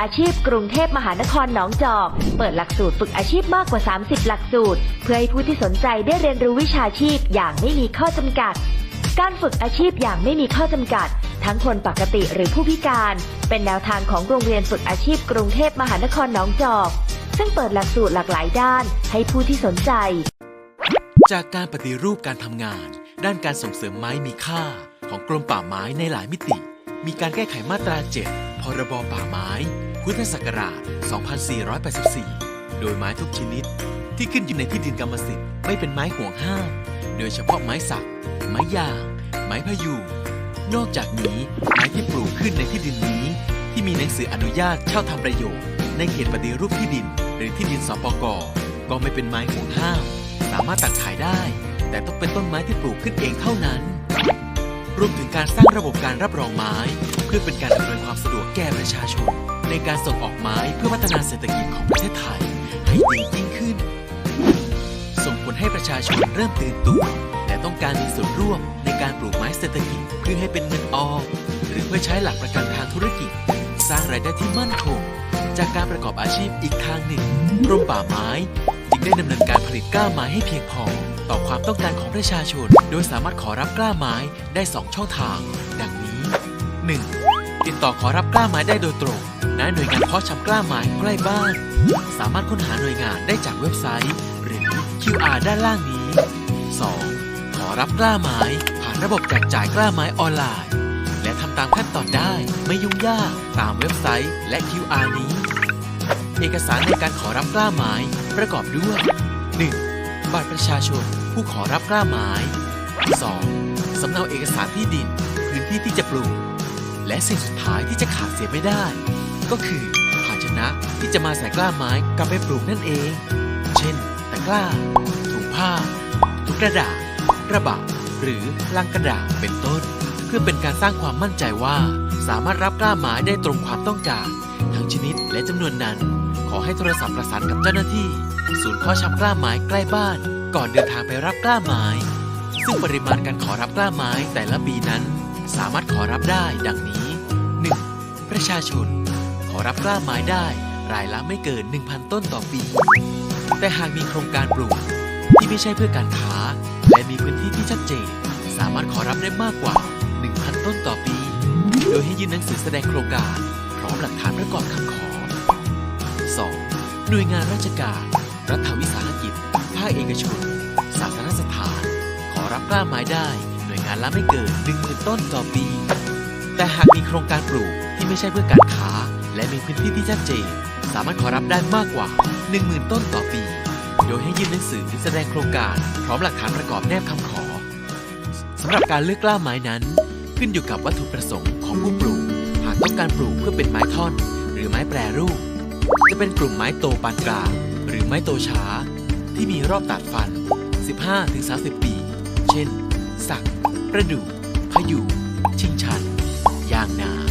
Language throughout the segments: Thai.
อาชีพกรุงเทพมหานครหนองจอก เปิดหลักสูตรฝึกอาชีพมากกว่า 30 หลักสูตร เพื่อให้ผู้ที่สนใจได้เรียนรู้วิชาชีพอย่างไม่มีข้อจำกัด การฝึกอาชีพอย่างไม่มีข้อจำกัด ทั้งคนปกติหรือผู้พิการ เป็นแนวทางของโรงเรียนฝึกอาชีพกรุงเทพมหานครหนองจอก ซึ่งเปิดหลักสูตรหลากหลายด้าน ให้ผู้ที่สนใจ จากการปฏิรูปการทำงาน ด้านการส่งเสริมไม้มีค่า ของกรมป่าไม้ในหลายมิติ มีการแก้ไขมาตรา 7 พรบป่าไม้ พุทธศักราช 2484 โดยไม้ทุกชนิด ที่ขึ้นอยู่ในที่ดินกรรมสิทธิ์ไม่เป็นไม้ห่วงห้าม โดยเฉพาะไม้สัก ไม้ยาง ไม้พะยูงนอกจากนี้ ไม้ที่ปลูกขึ้นในที่ดินนี้ ที่มีหนังสืออนุญาตเช่าทำประโยชน์ ในเขตปฏิรูปที่ดิน หรือที่ดินสปกก็ไม่เป็นไม้ห่วงห้าม สามารถตัดขายได้ แต่ต้องเป็นต้นไม้ที่ปลูกขึ้นเองเท่านั้น รวมถึงการสร้างระบบการรับรองไม้ พื่อเป็นการอำนวยความสะดวกแก่ประชาชน ในการส่งออกไม้เพื่อพัฒนาเศรษฐกิจของประเทศไทย ให้ดียิ่งขึ้น ส่งผลให้ประชาชนเริ่มตื่นตัว และต้องการมีส่วนร่วมในการปลูกไม้เศรษฐกิจเพื่อให้เป็นเงินออมหรือเพื่อใช้หลักประกันทางธุรกิจ สร้างรายได้ที่มั่นคง จากการประกอบอาชีพอีกทางหนึ่งกรมป่าไม้จึงได้ดำเนินการผลิตกล้าไม้ให้เพียงพอ ต่อความต้องการของประชาชน โดยสามารถขอรับกล้าไม้ได้ 2 ช่องทาง ดังนี้ 1. ติดต่อขอรับกล้าไม้ได้โดยตรงณหน่วยงานเพาะชำกล้าไม้ใกล้บ้าน สามารถค้นหาหน่วยงานได้จากเว็บไซต์ หรือ QR ด้านล่างนี้ 2. ขอรับกล้าไม้ผ่านระบบแจกจ่ายกล้าไม้ออนไลน์ และทำตามขั้นตอนได้ไม่ยุ่งยากตามเว็บไซต์และ QR นี้ เอกสารในการขอรับกล้าไม้ประกอบด้วย 1. บัตรประชาชน ผู้ขอรับกล้าไม้ 2. สำเนาเอกสารที่ดิน พื้นที่ที่จะปลูก และสิ่งสุดท้ายที่จะขาดเสียไม่ได้ ก็คือภาชนะที่จะมาใส่กล้าไม้กลับไปปลูกนั่นเอง เช่น ตะกร้า ถุงผ้า ถุงกระดาษกระบะ หรือลังกระดาษเป็นต้น เพื่อเป็นการสร้างความมั่นใจว่า สามารถรับกล้าไม้ได้ตรงความต้องการ ทั้งชนิดและจำนวนนั้น ขอให้โทรศัพท์ประสานกับเจ้าหน้าที่ ศูนย์เพาะชำกล้าไม้ใกล้บ้าน ก่อนเดินทางไปรับกล้าไม้ซึ่งปริมาณการขอรับกล้าไม้แต่ละปีนั้น สามารถขอรับได้ดังนี้ ประชาชน ขอรับกล้าไม้ได้ รายละไม่เกิน 1,000 ต้นต่อปี แต่หากมีโครงการปลูก ที่ไม่ใช่เพื่อการค้า และมีพื้นที่ที่ชัดเจน สามารถขอรับได้มากกว่า 1,000 ต้นต่อปี โดยให้ยื่นหนังสือแสดงโครงการ พร้อมหลักฐานประกอบคำขอ 2. หน่วยงานราชการ รัฐวิสาหกิจ ภาคเอกชนศาสนสถาน ขอรับกล้าไม้ได้ หน่วยงานละไม่เกิน 10,000 ต้นต่อปี แต่หากมีโครงการปลูก ไม่ใช่เพื่อการค้า และมีพื้นที่ที่ชัดเจน สามารถขอรับได้มากกว่า 10,000 ต้นต่อปี โดยให้ยื่นหนังสือแสดงโครงการ พร้อมหลักฐานประกอบแนบคำขอสำหรับการเลือกกล้าไม้นั้น ขึ้นอยู่กับวัตถุประสงค์ของผู้ปลูก หากต้องการปลูกเพื่อเป็นไม้ท่อน หรือไม้แปรรูป จะเป็นกลุ่มไม้โตปานกลางหรือไม้โตช้า ที่มีรอบตัดฟัน 15-30 ปี เช่น สัก ประดู่พะยูชิงชัน ยางนา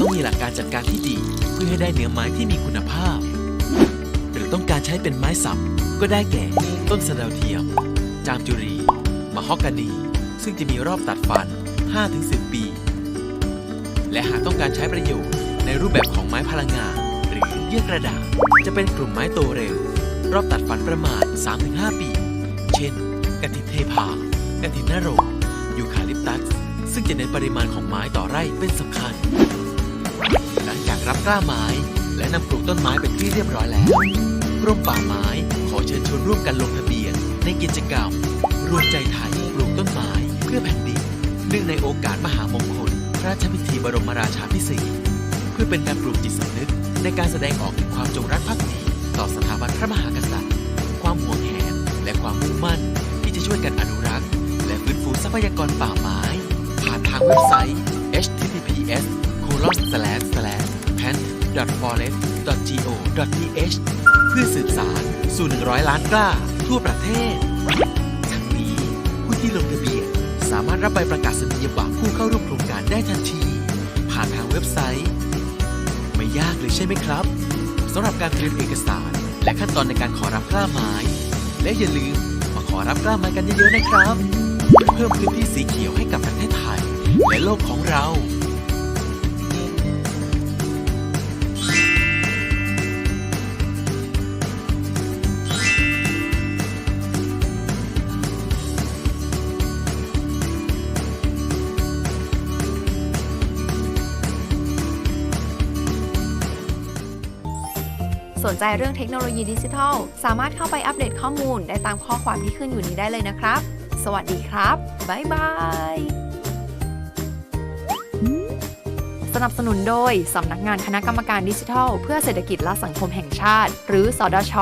ต้องมีหลักการจัดการที่ดี เพื่อให้ได้เนื้อไม้ที่มีคุณภาพ หรือต้องการใช้เป็นไม้สับก็ได้แก่ ต้นสะดาเทียม จามจุรีมะฮอกกานี ซึ่งจะมีรอบตัดฟัน 5-10 ปี และหากต้องการใช้ประโยชน์ในรูปแบบของไม้พลังงาน หรือเยื่อกระดาษ จะเป็นกลุ่มไม้โตเร็ว รอบตัดฟันประมาณ 3-5 ปี เช่นกระถินเทพากระถินนรงยูคาลิปตัส ซึ่งจะเน้นปริมาณของไม้ต่อไร่เป็นสำคัญ รับกล้าไม้ และนำปลูกต้นไม้เป็นที่เรียบร้อยแล้วกรมป่าไม้ขอเชิญชวนร่วมกันลงทะเบียน ในกิจกรรม รวมใจไทยปลูกต้นไม้เพื่อแผ่นดินเนื่องในโอกาสมหามงคลพระราชพิธีบรมราชาภิเษกเพื่อเป็นการปลูกจิตสำนึก ในการแสดงออกถึงความจงรักภักดีต่อสถาบันพระมหากษัตริย์ ความห่วงแหนและความมุ่งมั่น ที่จะช่วยกันอนุรักษ์ และฟื้นฟูทรัพยากรป่าไม้ ผ่านทางเว็บไซต์ https pant.forest.go.th เพื่อสืบสารสู่ 100 ล้านกล้า ทั่วประเทศ ทั้งนี้ผู้ที่ลงทะเบียนสามารถรับใบประกาศนียบัตรผู้เข้าร่วมโครงการได้ทันที ผ่านทางเว็บไซต์ ไม่ยากเลยใช่ไหมครับสำหรับการเตรียมเอกสาร และขั้นตอนในการขอรับกล้าไม้ และอย่าลืมมาขอรับกล้าไม้กันเยอะๆนะครับ เพื่อเพิ่มพื้นที่สีเขียวให้กับประเทศไทยและโลกของเรา นใจเรื่องเทคโนโลยีดิจิทัล สามารถเข้าไปอัปเดตข้อมูลได้ตามข้อความที่ขึ้นอยู่นี้ได้เลยนะครับ สวัสดีครับ บ๊ายบาย สนับสนุนโดย สำนักงานคณะกรรมการดิจิทัล เพื่อเศรษฐกิจและสังคมแห่งชาติ หรือสอดช